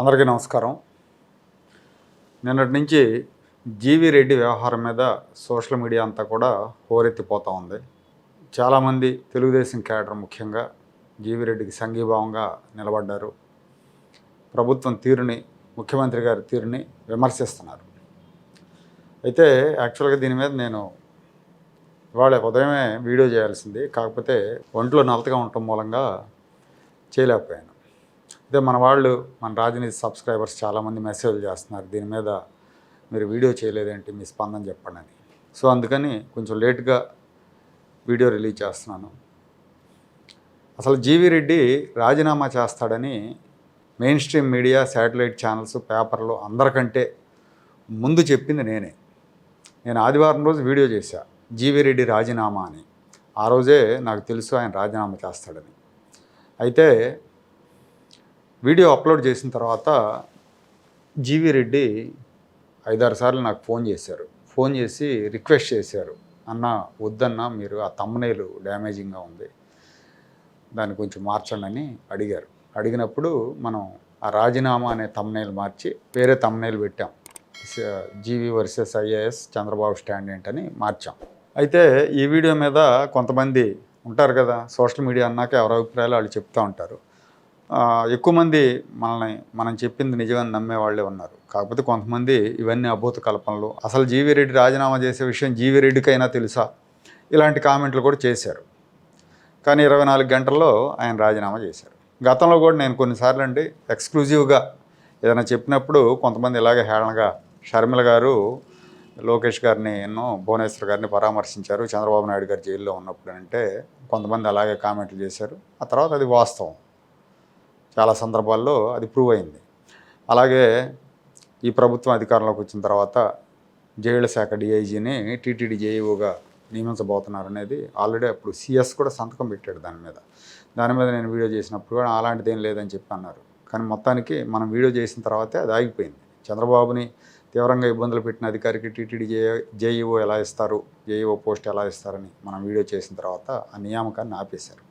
అందరికీ నమస్కారం. నిన్నటి నుంచి జీవి రెడ్డి వ్యవహారం మీద సోషల్ మీడియా అంతా కూడా హోరెత్తిపోతూ ఉంది. చాలామంది తెలుగుదేశం క్యాడర్ ముఖ్యంగా జీవి రెడ్డికి సంఘీభావంగా నిలబడ్డారు. ప్రభుత్వం తీరుని ముఖ్యమంత్రి గారి తీరుని విమర్శిస్తున్నారు. అయితే యాక్చువల్గా దీని మీద నేను ఇవాళ ఉదయమే వీడియో చేయాల్సింది. కాకపోతే ఒంట్లో నలతగా ఉండటం మూలంగా చేయలేకపోయాను. అయితే మన వాళ్ళు మన రాజనీతి సబ్స్క్రైబర్స్ చాలామంది మెసేజ్ చేస్తున్నారు. దీని మీద మీరు వీడియో చేయలేదేంటి? మీ స్పందన చెప్పండి అని. సో అందుకని కొంచెం లేట్గా వీడియో రిలీజ్ చేస్తున్నాను. అసలు జీవి రెడ్డి రాజీనామా చేస్తాడని main stream media satellite channels పేపర్లు అందరికంటే ముందు చెప్పింది నేనే. నేను ఆదివారం రోజు వీడియో చేశా జీవి రెడ్డి రాజీనామా అని. ఆ రోజే నాకు తెలుసు ఆయన రాజీనామా చేస్తాడని. అయితే వీడియో అప్లోడ్ చేసిన తర్వాత జీవి రెడ్డి ఐదారు సార్లు నాకు ఫోన్ చేశారు. ఫోన్ చేసి రిక్వెస్ట్ చేశారు. అన్న వద్దన్న మీరు ఆ తమ్మనేలు డ్యామేజింగ్గా ఉంది. దాన్ని కొంచెం మార్చండి అడిగారు. అడిగినప్పుడు మనం ఆ రాజీనామా అనే తమ్నేలు మార్చి వేరే తమ్నేలు పెట్టాం. G V versus IAS Chandrababu stand ఏంటని మార్చాం. అయితే ఈ వీడియో మీద కొంతమంది ఉంటారు కదా సోషల్ మీడియా అన్నాక ఎవరి అభిప్రాయాలు వాళ్ళు చెప్తూ ఉంటారు. ఎక్కువ మంది మనల్ని మనం చెప్పింది నిజమని నమ్మే వాళ్ళే ఉన్నారు. కాకపోతే కొంతమంది ఇవన్నీ అభూత కల్పనలు. అసలు జీవి రెడ్డి రాజీనామా చేసే విషయం జీవి రెడ్డికైనా తెలుసా? ఇలాంటి కామెంట్లు కూడా చేశారు. కానీ ఇరవై నాలుగు గంటల్లో ఆయన రాజీనామా చేశారు. గతంలో కూడా నేను కొన్నిసార్లు అండి ఎక్స్క్లూజివ్గా ఏదైనా చెప్పినప్పుడు కొంతమంది ఇలాగే హేళనగా షర్మిల గారు లోకేష్ గారిని ఎన్నో భువనేశ్వర్ గారిని పరామర్శించారు. చంద్రబాబు నాయుడు గారు జైల్లో ఉన్నప్పుడు అంటే కొంతమంది అలాగే కామెంట్లు చేశారు. ఆ తర్వాత అది వాస్తవం. చాలా సందర్భాల్లో అది ప్రూవ్ అయింది. అలాగే ఈ ప్రభుత్వం అధికారంలోకి వచ్చిన తర్వాత జైళ్ళ శాఖ డిఐజీని టీటీడీ జేఈఓగా నియమించబోతున్నారనేది ఆల్రెడీ అప్పుడు సిఎస్ కూడా సంతకం పెట్టాడు దాని మీద. దాని మీద నేను వీడియో చేసినప్పుడు కూడా అలాంటిది ఏం లేదని చెప్పి అన్నారు. కానీ మొత్తానికి మనం వీడియో చేసిన తర్వాతే అది ఆగిపోయింది. చంద్రబాబుని తీవ్రంగా ఇబ్బందులు పెట్టిన అధికారికి టీటీడీ జే జేఈఓ ఎలా ఇస్తారు జేఈఓ పోస్ట్ ఎలా ఇస్తారని మనం వీడియో చేసిన తర్వాత ఆ నియామకాన్ని ఆపేశారు.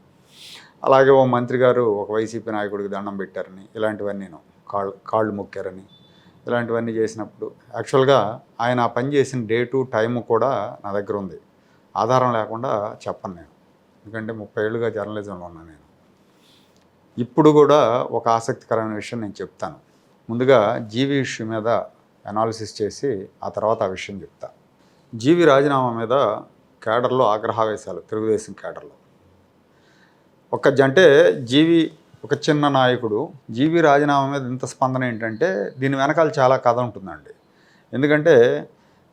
అలాగే ఓ మంత్రి గారు ఒక వైసీపీ నాయకుడికి దండం పెట్టారని ఇలాంటివన్నీ నేను కాళ్ళు కాళ్ళు మొక్కారని ఇలాంటివన్నీ చేసినప్పుడు యాక్చువల్గా ఆయన ఆ పని చేసిన డేటు టైము కూడా నా దగ్గర ఉంది. ఆధారం లేకుండా చెప్పను నేను. ఎందుకంటే ముప్పై ఏళ్ళుగా జర్నలిజంలో ఉన్నాను నేను. ఇప్పుడు కూడా ఒక ఆసక్తికరమైన విషయం నేను చెప్తాను. ముందుగా జీవి ఇష్యూ మీద అనాలిసిస్ చేసి ఆ తర్వాత ఆ విషయం చెప్తా. జీవి రాజీనామా మీద కేడర్లో ఆగ్రహావేశాలు తెలుగుదేశం కేడర్లో. ఒక జంటే జీవి ఒక చిన్న నాయకుడు జీవి రాజీనామా మీద ఇంత స్పందన ఏంటంటే దీని వెనకాల చాలా కథ ఉంటుందండి. ఎందుకంటే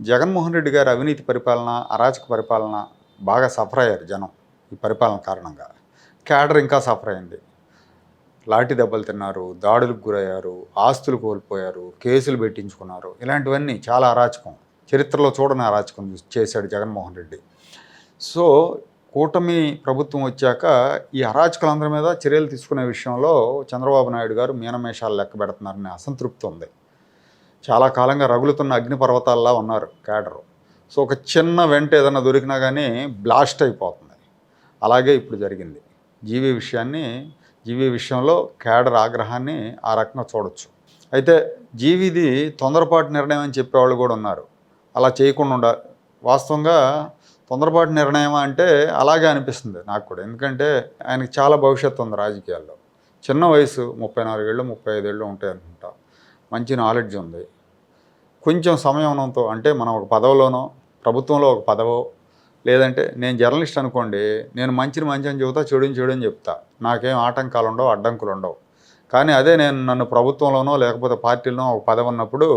జగన్మోహన్ రెడ్డి గారి అవినీతి పరిపాలన అరాచక పరిపాలన బాగా సఫర్ అయ్యారు జనం ఈ పరిపాలన కారణంగా. క్యాడర్ ఇంకా సఫర్ అయింది. లాఠీ దెబ్బలు తిన్నారు దాడులకు గురయ్యారు ఆస్తులు కోల్పోయారు కేసులు పెట్టించుకున్నారు. ఇలాంటివన్నీ చాలా అరాచకం. చరిత్రలో చూడని అరాచకం చేశాడు జగన్మోహన్ రెడ్డి. సో కూటమి ప్రభుత్వం వచ్చాక ఈ అరాచకులందరి మీద చర్యలు తీసుకునే విషయంలో చంద్రబాబు నాయుడు గారు మీనమేషాలు లెక్క పెడుతున్నారనే అసంతృప్తి ఉంది. చాలా కాలంగా రగులుతున్న అగ్నిపర్వతాల్లా ఉన్నారు క్యాడరు. సో ఒక చిన్న వెంట ఏదైనా దొరికినా కానీ బ్లాస్ట్ అయిపోతుంది. అలాగే ఇప్పుడు జరిగింది. జీవి విషయాన్ని జీవి విషయంలో క్యాడర్ ఆగ్రహాన్ని ఆ రకంగా చూడొచ్చు. అయితే జీవిది తొందరపాటు నిర్ణయం అని చెప్పేవాళ్ళు కూడా ఉన్నారు. అలా చేయకుండా ఉండాలి. వాస్తవంగా తొందరపాటు నిర్ణయం అంటే అలాగే అనిపిస్తుంది నాకు కూడా. ఎందుకంటే ఆయనకి చాలా భవిష్యత్తు ఉంది రాజకీయాల్లో. చిన్న వయసు ముప్పై నాలుగేళ్ళు ముప్పై ఐదేళ్ళు ఉంటాయి అనుకుంటా. మంచి నాలెడ్జ్ ఉంది. కొంచెం సమయంతో అంటే మనం ఒక పదవిలోనో ప్రభుత్వంలో ఒక పదవో లేదంటే నేను జర్నలిస్ట్ అనుకోండి నేను మంచిని మంచి అని చెబుతా చెడుని చెడు అని చెప్తా. నాకేం ఆటంకాలు ఉండవు అడ్డంకులు ఉండవు. కానీ అదే నేను నన్ను ప్రభుత్వంలోనో లేకపోతే పార్టీలోనో ఒక పదవి ఉన్నప్పుడు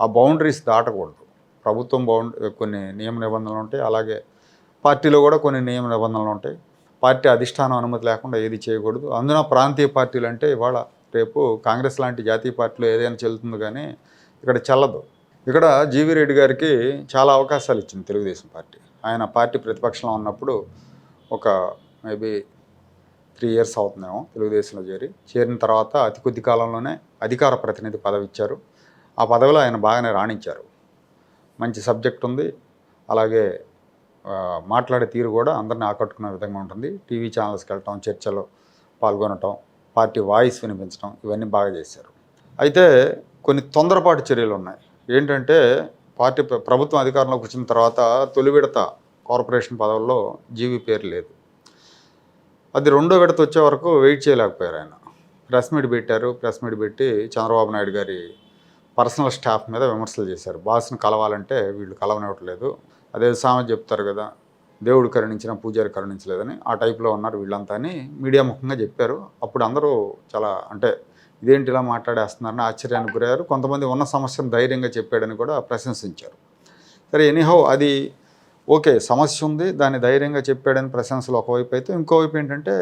ఆ బౌండరీస్ దాటకూడదు. ప్రభుత్వం బౌండ్ కొన్ని నియమ నిబంధనలు ఉంటాయి. అలాగే పార్టీలో కూడా కొన్ని నియమ నిబంధనలు ఉంటాయి. పార్టీ అధిష్టానం అనుమతి లేకుండా ఏది చేయకూడదు. అందున ప్రాంతీయ పార్టీలు అంటే ఇవాళ రేపు కాంగ్రెస్ లాంటి జాతీయ పార్టీలో ఏదైనా చెల్లుతుంది కానీ ఇక్కడ చల్లదు. ఇక్కడ జీవి రెడ్డి గారికి చాలా అవకాశాలు ఇచ్చింది తెలుగుదేశం పార్టీ. ఆయన పార్టీ ప్రతిపక్షంలో ఉన్నప్పుడు ఒక మేబీ త్రీ ఇయర్స్ అవుతుందేమో తెలుగుదేశంలో చేరి. చేరిన తర్వాత అతి కొద్ది కాలంలోనే అధికార ప్రతినిధి పదవి ఇచ్చారు. ఆ పదవిలో ఆయన బాగానే రాణించారు. మంచి సబ్జెక్ట్ ఉంది. అలాగే మాట్లాడే తీరు కూడా అందరిని ఆకట్టుకునే విధంగా ఉంటుంది. టీవీ ఛానల్స్కి వెళ్ళటం చర్చలో పాల్గొనటం పార్టీ వాయిస్ వినిపించడం ఇవన్నీ బాగా చేశారు. అయితే కొన్ని తొందరపాటు చర్యలు ఉన్నాయి. ఏంటంటే పార్టీ ప్రభుత్వం అధికారంలోకి వచ్చిన తర్వాత తొలి విడత కార్పొరేషన్ పదవుల్లో జీవీ పేరు లేదు. అది రెండో విడత వచ్చే వరకు వెయిట్ చేయలేకపోయారు ఆయన. ప్రెస్ మీట్ పెట్టారు. ప్రెస్ మీట్ పెట్టి చంద్రబాబు నాయుడు గారి పర్సనల్ స్టాఫ్ మీద విమర్శలు చేశారు. బాస్ని కలవాలంటే వీళ్ళు కలవనివ్వట్లేదు. అదే సామె చెప్తారు కదా దేవుడు కరుణించిన పూజారి కరుణించలేదని. ఆ టైప్లో ఉన్నారు వీళ్ళంతా అని మీడియా ముఖంగా చెప్పారు. అప్పుడు అందరూ చాలా అంటే ఇదేంటి ఇలా మాట్లాడేస్తున్నారని ఆశ్చర్యానికి గురయ్యారు. కొంతమంది ఉన్న సమస్యను ధైర్యంగా చెప్పాడని కూడా ప్రశంసించారు. సరే ఎనీహౌ అది ఓకే సమస్య ఉంది దాన్ని ధైర్యంగా చెప్పాడని ప్రశంసలు ఒకవైపు అయితే ఇంకోవైపు ఏంటంటే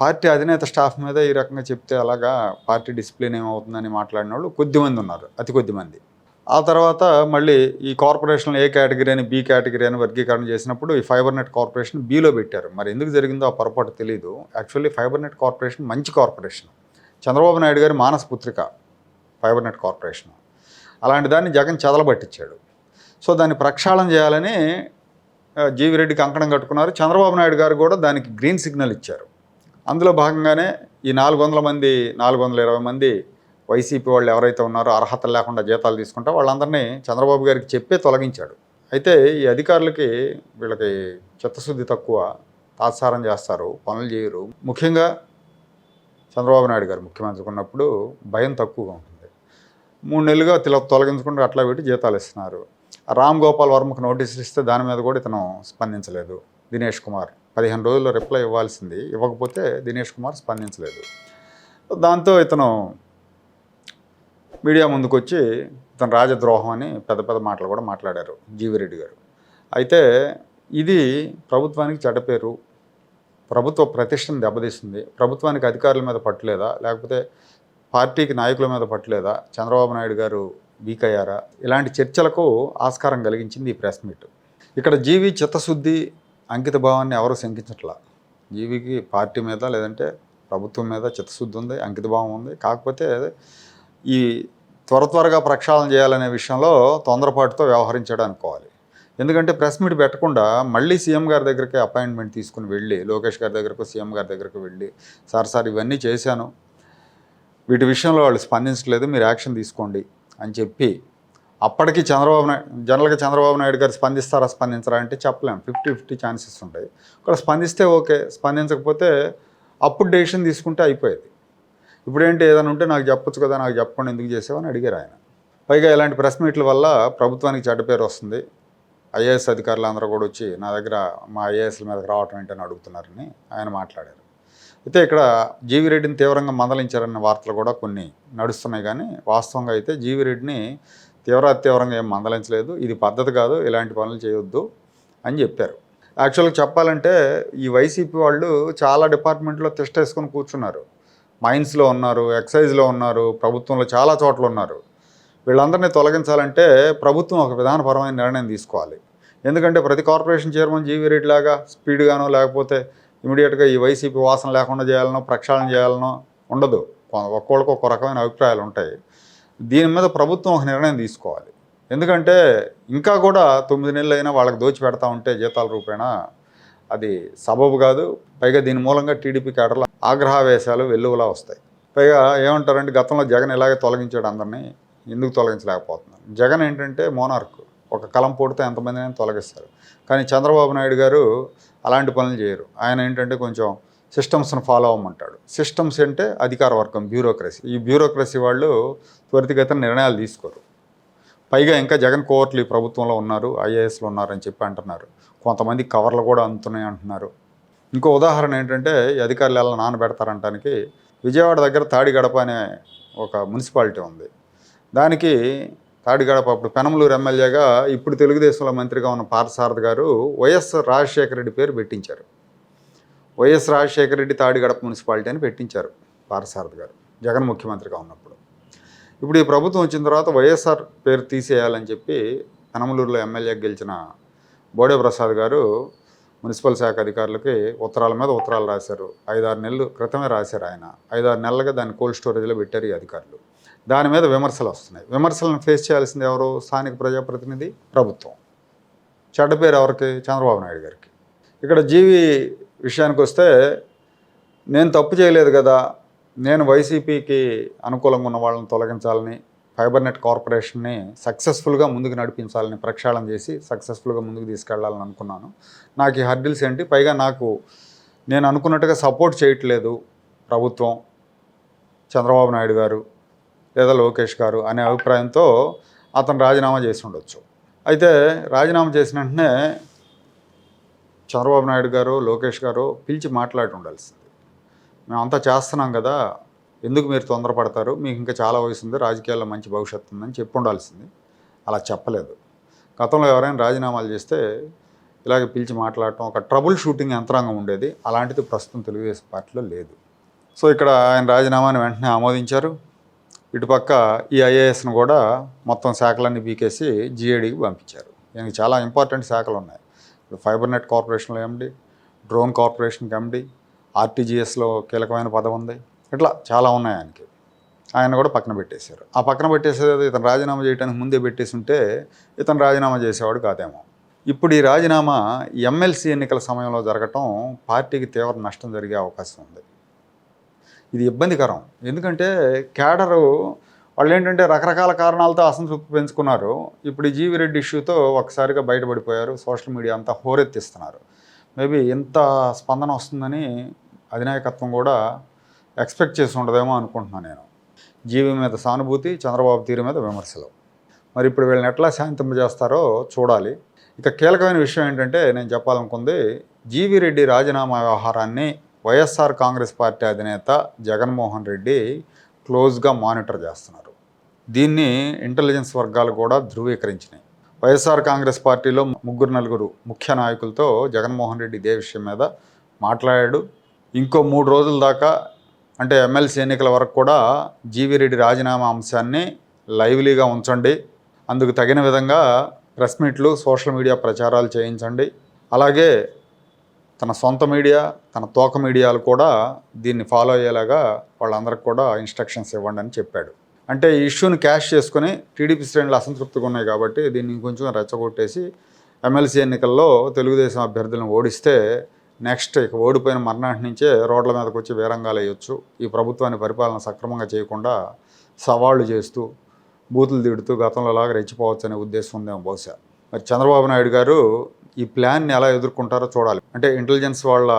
పార్టీ అధినేత స్టాఫ్ మీద ఈ రకంగా చెప్తే అలాగా పార్టీ డిసిప్లిన్ ఏమవుతుందని మాట్లాడిన వాళ్ళు కొద్దిమంది ఉన్నారు అతి కొద్దిమంది ఆ తర్వాత మళ్ళీ ఈ కార్పొరేషన్ ఏ కేటగిరీ అని బి కేటగిరీ అని వర్గీకరణ చేసినప్పుడు ఈ ఫైబర్ నెట్ కార్పొరేషన్ బీలో పెట్టారు. మరి ఎందుకు జరిగిందో ఆ పొరపాటు తెలియదు యాక్చువల్లీ ఫైబర్ నెట్ కార్పొరేషన్ మంచి కార్పొరేషన్. చంద్రబాబు నాయుడు గారి మానస పుత్రిక ఫైబర్ నెట్ కార్పొరేషన్. అలాంటి దాన్ని జగన్ చదలబట్టించాడు సో దాన్ని ప్రక్షాళన చేయాలని జీవి రెడ్డికి అంకణం కట్టుకున్నారు. చంద్రబాబు నాయుడు గారు కూడా దానికి గ్రీన్ సిగ్నల్ ఇచ్చారు. అందులో భాగంగానే ఈ నాలుగు వందల మంది నాలుగు వందల ఇరవై మంది వైసీపీ వాళ్ళు ఎవరైతే ఉన్నారో అర్హత లేకుండా జీతాలు తీసుకుంటా వాళ్ళందరినీ చంద్రబాబు గారికి చెప్పే తొలగించాడు. అయితే ఈ అధికారులకి వీళ్ళకి చిత్తశుద్ధి తక్కువ తాత్సారం చేస్తారు పనులు చేయరు. ముఖ్యంగా చంద్రబాబు నాయుడు గారు ముఖ్యమంత్రి ఉన్నప్పుడు భయం తక్కువగా ఉంటుంది. మూడు నెలలుగా తిల తొలగించకుండా అట్లా పెట్టి జీతాలు ఇస్తున్నారు. రామ్ గోపాల్ వర్మకు నోటీసులు ఇస్తే దాని మీద కూడా ఇతను స్పందించలేదు. దినేష్ కుమార్ పదిహేను రోజుల్లో రిప్లై ఇవ్వాల్సింది. ఇవ్వకపోతే దినేష్ కుమార్ స్పందించలేదు. దాంతో ఇతను మీడియా ముందుకు వచ్చి ఇతను రాజద్రోహం అని పెద్ద పెద్ద మాటలు కూడా మాట్లాడారు జీవిరెడ్డి గారు. అయితే ఇది ప్రభుత్వానికి చెడ్డ పేరు. ప్రభుత్వ ప్రతిష్టను దెబ్బతీస్తుంది ప్రభుత్వానికి అధికారుల మీద పట్టులేదా? లేకపోతే పార్టీకి నాయకుల మీద పట్టులేదా? చంద్రబాబు నాయుడు గారు వీక్ అయ్యారా ఇలాంటి చర్చలకు ఆస్కారం కలిగించింది ఈ ప్రెస్ మీట్. ఇక్కడ జీవి చిత్తశుద్ధి అంకిత భావాన్ని ఎవరు శంకించట్లా? జీవికి పార్టీ మీద లేదంటే ప్రభుత్వం మీద చిత్తశుద్ధి ఉంది అంకిత భావం ఉంది. కాకపోతే ఈ త్వర త్వరగా ప్రక్షాళన చేయాలనే విషయంలో తొందరపాటుతో వ్యవహరించాడు అనుకోవాలి. ఎందుకంటే ప్రెస్ మీట్ పెట్టకుండా మళ్ళీ సీఎం గారి దగ్గరికి అపాయింట్మెంట్ తీసుకుని వెళ్ళి లోకేష్ గారి దగ్గరకు సీఎం గారి దగ్గరకు వెళ్ళి సార్ సార్ ఇవన్నీ చేశాను. వీటి విషయంలో వాళ్ళు స్పందించలేదు మీరు యాక్షన్ తీసుకోండి. అని చెప్పి అప్పటికి చంద్రబాబు నాయుడు జనరల్గా చంద్రబాబు నాయుడు గారు స్పందిస్తారా స్పందించరా అంటే చెప్పలేము ఫిఫ్టీ ఫిఫ్టీ ఛాన్సెస్ ఉంటాయి. ఇక్కడ స్పందిస్తే ఓకే స్పందించకపోతే అప్పుడు డెసిషన్ తీసుకుంటే అయిపోయేది. ఇప్పుడు ఏంటి ఏదైనా ఉంటే నాకు చెప్పొచ్చు కదా నాకు చెప్పకుండా ఎందుకు చేసావని అడిగారు ఆయన. పైగా ఇలాంటి ప్రెస్ మీట్ల వల్ల ప్రభుత్వానికి చెడ్డ పేరు వస్తుంది. ఐఏఎస్ అధికారులు అందరూ కూడా వచ్చి నా దగ్గర మా ఐఏఎస్ల మీదకి రావటం ఏంటని అడుగుతున్నారని ఆయన మాట్లాడారు. అయితే ఇక్కడ జీవి రెడ్డిని తీవ్రంగా మందలించారన్న వార్తలు కూడా కొన్ని నడుస్తున్నాయి కానీ వాస్తవంగా అయితే జీవి రెడ్డిని తీవ్ర తీవ్రంగా ఏం మందలించలేదు. ఇది పద్ధతి కాదు ఇలాంటి పనులు చేయొద్దు అని చెప్పారు. యాక్చువల్గా చెప్పాలంటే ఈ వైసీపీ వాళ్ళు చాలా డిపార్ట్మెంట్లో తిష్టేసుకొని కూర్చున్నారు. మైన్స్లో ఉన్నారు ఎక్సైజ్లో ఉన్నారు ప్రభుత్వంలో చాలా చోట్ల ఉన్నారు. వీళ్ళందరినీ తొలగించాలంటే ప్రభుత్వం ఒక విధానపరమైన నిర్ణయం తీసుకోవాలి. ఎందుకంటే ప్రతి కార్పొరేషన్ చైర్మన్ జీవీ రెడ్డి లాగా స్పీడ్గానో లేకపోతే ఇమీడియట్గా ఈ వైసీపీ వాసన లేకుండా చేయాలనో ప్రక్షాళన చేయాలనో ఉండదు. ఒక్కొక్కరికి ఒక రకమైన అభిప్రాయాలు ఉంటాయి. దీని మీద ప్రభుత్వం ఒక నిర్ణయం తీసుకోవాలి. ఎందుకంటే ఇంకా కూడా తొమ్మిది నెలలు అయినా వాళ్ళకి దోచి పెడతా ఉంటే జీతాల రూపేణా అది సబబు కాదు. పైగా దీని మూలంగా టీడీపీ కేటర్లు ఆగ్రహావేశాలు వెల్లువలా వస్తాయి. పైగా ఏమంటారంటే గతంలో జగన్ ఇలాగే తొలగించాడు అందరినీ ఎందుకు తొలగించలేకపోతున్నారు? జగన్ ఏంటంటే మోనార్క్ ఒక కలం పోడితే ఎంతమందిని తొలగిస్తారు. కానీ చంద్రబాబు నాయుడు గారు అలాంటి పనులు చేయరు. ఆయన ఏంటంటే కొంచెం సిస్టమ్స్ని ఫాలో అవ్వమంటాడు. సిస్టమ్స్ అంటే అధికార వర్గం బ్యూరోక్రసీ. ఈ బ్యూరోక్రసీ వాళ్ళు త్వరితగతిన నిర్ణయాలు తీసుకోరు. పైగా ఇంకా జగన్ కోర్టులు ఈ ప్రభుత్వంలో ఉన్నారు ఐఏఎస్లో ఉన్నారని చెప్పి అంటున్నారు. కొంతమంది కవర్లు కూడా అందుతున్నాయి అంటున్నారు. ఇంకో ఉదాహరణ ఏంటంటే అధికారులు ఎలా నానబెడతారంటానికి విజయవాడ దగ్గర తాడిగడప అనే ఒక మున్సిపాలిటీ ఉంది. దానికి తాడిగడప అప్పుడు పెనమలూరు ఎమ్మెల్యేగా ఇప్పుడు తెలుగుదేశంలో మంత్రిగా ఉన్న పార్థసారథి గారు వైఎస్ రాజశేఖర రెడ్డి పేరు పెట్టించారు. వైఎస్ రాజశేఖర రెడ్డి తాడిగడప మున్సిపాలిటీ అని పెట్టించారు పార్థసారథి గారు జగన్ ముఖ్యమంత్రిగా ఉన్నప్పుడు. ఇప్పుడు ఈ ప్రభుత్వం వచ్చిన తర్వాత వైఎస్ఆర్ పేరు తీసేయాలని చెప్పి పెనమలూరులో ఎమ్మెల్యే గెలిచిన బోడే ప్రసాద్ గారు మున్సిపల్ శాఖ అధికారులకి ఉత్తరాల మీద ఉత్తరాలు రాశారు. ఐదారు నెలలు క్రితమే రాశారు ఆయన. ఐదారు నెలలుగా దాన్ని కోల్డ్ స్టోరేజ్లో పెట్టారు ఈ అధికారులు. దాని మీద విమర్శలు వస్తున్నాయి. విమర్శలను ఫేస్ చేయాల్సింది ఎవరు? స్థానిక ప్రజాప్రతినిధి ప్రభుత్వం. చెడ్డ పేరు ఎవరికి? చంద్రబాబు నాయుడు గారికి. ఇక్కడ జీవి విషయానికి వస్తే నేను తప్పు చేయలేదు కదా నేను వైసీపీకి అనుకూలంగా ఉన్న వాళ్ళని తొలగించాలని ఫైబర్ నెట్ కార్పొరేషన్ని సక్సెస్ఫుల్గా ముందుకు నడిపించాలని ప్రక్షాళన చేసి సక్సెస్ఫుల్గా ముందుకు తీసుకెళ్ళాలని అనుకున్నాను. నాకు ఈ హర్డిల్స్ ఏంటి? పైగా నాకు నేను అనుకున్నట్టుగా సపోర్ట్ చేయట్లేదు ప్రభుత్వం చంద్రబాబు నాయుడు గారు. లేదా లోకేష్ గారు అనే అభిప్రాయంతో అతను రాజీనామా చేసి ఉండొచ్చు. అయితే రాజీనామా చేసిన వెంటనే చంద్రబాబు నాయుడు గారు లోకేష్ గారు పిలిచి మాట్లాడి ఉండాల్సింది. మేమంతా చేస్తున్నాం కదా ఎందుకు మీరు తొందరపడతారు? మీకు ఇంకా చాలా వయసు ఉంది రాజకీయాల్లో మంచి భవిష్యత్తు ఉందని చెప్పి ఉండాల్సింది. అలా చెప్పలేదు. గతంలో ఎవరైనా రాజీనామాలు చేస్తే ఇలాగే పిలిచి మాట్లాడటం ఒక ట్రబుల్ షూటింగ్ యంత్రాంగం ఉండేది. అలాంటిది ప్రస్తుతం తెలుగుదేశం పార్టీలో లేదు. సో ఇక్కడ ఆయన రాజీనామాని వెంటనే ఆమోదించారు. ఇటుపక్క ఈ ఐఏఎస్ను కూడా మొత్తం శాఖలన్నీ పీకేసి జిఏడికి పంపించారు. దీనికి చాలా ఇంపార్టెంట్ శాఖలు ఉన్నాయి. ఇప్పుడు ఫైబర్ నెట్ కార్పొరేషన్లో ఎండి డ్రోన్ కార్పొరేషన్కి ఎండి ఆర్టీజీఎస్లో కీలకమైన పదం ఉంది. ఇట్లా చాలా ఉన్నాయి ఆయనకి. ఆయన కూడా పక్కన పెట్టేశారు. ఆ పక్కన పెట్టేసేది ఇతను రాజీనామా చేయడానికి ముందే పెట్టేసి ఉంటే ఇతను రాజీనామా చేసేవాడు కాదేమో. ఇప్పుడు ఈ రాజీనామా ఎమ్మెల్సీ ఎన్నికల సమయంలో జరగటం పార్టీకి తీవ్ర నష్టం జరిగే అవకాశం ఉంది. ఇది ఇబ్బందికరం. ఎందుకంటే క్యాడరు వాళ్ళు ఏంటంటే రకరకాల కారణాలతో అసంతృప్తి పెంచుకున్నారు. ఇప్పుడు ఈ జీవి రెడ్డి ఇష్యూతో ఒకసారిగా బయటపడిపోయారు. సోషల్ మీడియా అంతా హోరెత్తిస్తున్నారు. మేబీ ఇంత స్పందన వస్తుందని అధినాయకత్వం కూడా ఎక్స్పెక్ట్ చేసి ఉండదేమో అనుకుంటున్నాను నేను. జీవి మీద సానుభూతి చంద్రబాబు తీరు మీద విమర్శలు. మరి ఇప్పుడు వీళ్ళని ఎట్లా శాంతింపజేస్తారో చూడాలి. ఇక కీలకమైన విషయం ఏంటంటే నేను చెప్పాలనుకుంది జీవి రెడ్డి రాజీనామా వ్యవహారాన్ని వైఎస్ఆర్ కాంగ్రెస్ పార్టీ అధినేత జగన్మోహన్ రెడ్డి క్లోజ్గా మానిటర్ చేస్తున్నారు. దీన్ని ఇంటెలిజెన్స్ వర్గాలు కూడా ధృవీకరించినాయి. వైఎస్ఆర్ కాంగ్రెస్ పార్టీలో ముగ్గురు నలుగురు ముఖ్య నాయకులతో జగన్మోహన్ రెడ్డి ఇదే విషయం మీద మాట్లాడాడు. ఇంకో మూడు రోజుల దాకా అంటే ఎమ్మెల్సీ ఎన్నికల వరకు కూడా జీవీ రెడ్డి రాజీనామా అంశాన్ని లైవ్లీగా ఉంచండి. అందుకు తగిన విధంగా ప్రెస్ మీట్లు సోషల్ మీడియా ప్రచారాలు చేయించండి. అలాగే తన సొంత మీడియా తన తోక మీడియాలు కూడా దీన్ని ఫాలో అయ్యేలాగా వాళ్ళందరికి కూడా ఇన్స్ట్రక్షన్స్ ఇవ్వండి అని చెప్పాడు. అంటే ఈ ఇష్యూని క్యాష్ చేసుకుని టీడీపీ శ్రేణులు అసంతృప్తిగా ఉన్నాయి కాబట్టి దీన్ని కొంచెం రెచ్చగొట్టేసి ఎమ్మెల్సీ ఎన్నికల్లో తెలుగుదేశం అభ్యర్థులను ఓడిస్తే నెక్స్ట్ ఇక ఓడిపోయిన మర్నాటి నుంచే రోడ్ల మీదకి వచ్చి వీరంగాలు వేయొచ్చు. ఈ ప్రభుత్వాన్ని పరిపాలన సక్రమంగా చేయకుండా సవాళ్ళు చేస్తూ బూతులు తిడుతూ గతంలో లాగా రెచ్చిపోవచ్చు అనే ఉద్దేశం ఉందేమో బహుశా. మరి చంద్రబాబు నాయుడు గారు ఈ ప్లాన్ని ఎలా ఎదుర్కొంటారో చూడాలి. అంటే ఇంటెలిజెన్స్ వాళ్ళ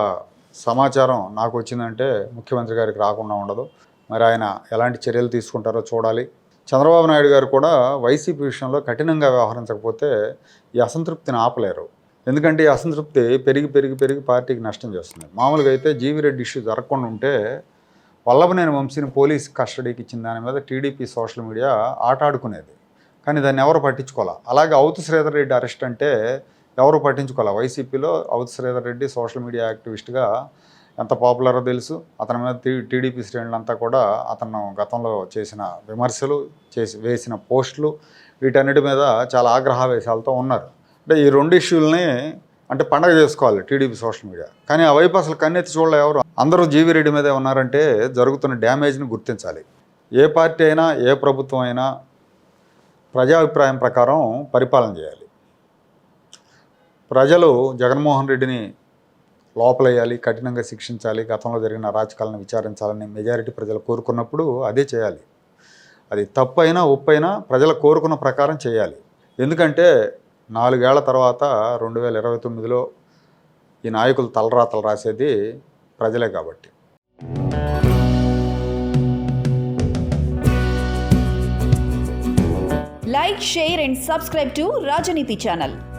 సమాచారం నాకు వచ్చిందంటే ముఖ్యమంత్రి గారికి రాకుండా ఉండదు. మరి ఆయన ఎలాంటి చర్యలు తీసుకుంటారో చూడాలి. చంద్రబాబు నాయుడు గారు కూడా వైసీపీ విషయంలో కఠినంగా వ్యవహరించకపోతే ఈ అసంతృప్తిని ఆపలేరు. ఎందుకంటే ఈ అసంతృప్తి పెరిగి పెరిగి పెరిగి పార్టీకి నష్టం చేస్తుంది. మామూలుగా అయితే జీవిరెడ్డి ఇష్యూ జరగకుండా ఉంటే వల్లభనేని వంశీని పోలీస్ కస్టడీకి ఇచ్చిన దాని మీద టీడీపీ సోషల్ మీడియా ఆట ఆడుకునేది. కానీ దాన్ని ఎవరు పట్టించుకోవాలా అలాగే అవుతు శ్రీధర్ రెడ్డి అరెస్ట్ అంటే ఎవరు పట్టించుకోవాలి వైసీపీలో అవుతు శ్రీధర్ రెడ్డి సోషల్ మీడియా యాక్టివిస్ట్గా ఎంత పాపులరో తెలుసు. అతని మీద టీ టీడీపీ శ్రేణులంతా కూడా అతను గతంలో చేసిన విమర్శలు చేసి వేసిన పోస్టులు వీటన్నిటి మీద చాలా ఆగ్రహావేశాలతో ఉన్నారు. అంటే ఈ రెండు ఇష్యూలని అంటే పండగ చేసుకోవాలి టీడీపీ సోషల్ మీడియా. కానీ ఆ వైపు అసలు కన్నెత్తి చూడలే ఎవరు. అందరూ జీవీ రెడ్డి మీదే ఉన్నారంటే జరుగుతున్న డ్యామేజ్ని గుర్తించాలి. ఏ పార్టీ అయినా ఏ ప్రభుత్వం అయినా ప్రజాభిప్రాయం ప్రకారం పరిపాలన చేయాలి. ప్రజలు జగన్మోహన్ రెడ్డిని లోపలేయాలి కఠినంగా శిక్షించాలి గతంలో జరిగిన రాజకాలను విచారించాలని మెజారిటీ ప్రజలు కోరుకున్నప్పుడు అదే చేయాలి. అది తప్పు అయినా ఒప్పు ప్రజలు కోరుకున్న ప్రకారం చేయాలి. ఎందుకంటే నాలుగేళ్ళ తర్వాత రెండు వేల ఇరవై తొమ్మిదిలో ఈ నాయకులు తలరాతలు రాసేది ప్రజలే కాబట్టి. Like share and subscribe to Rajaneethi channel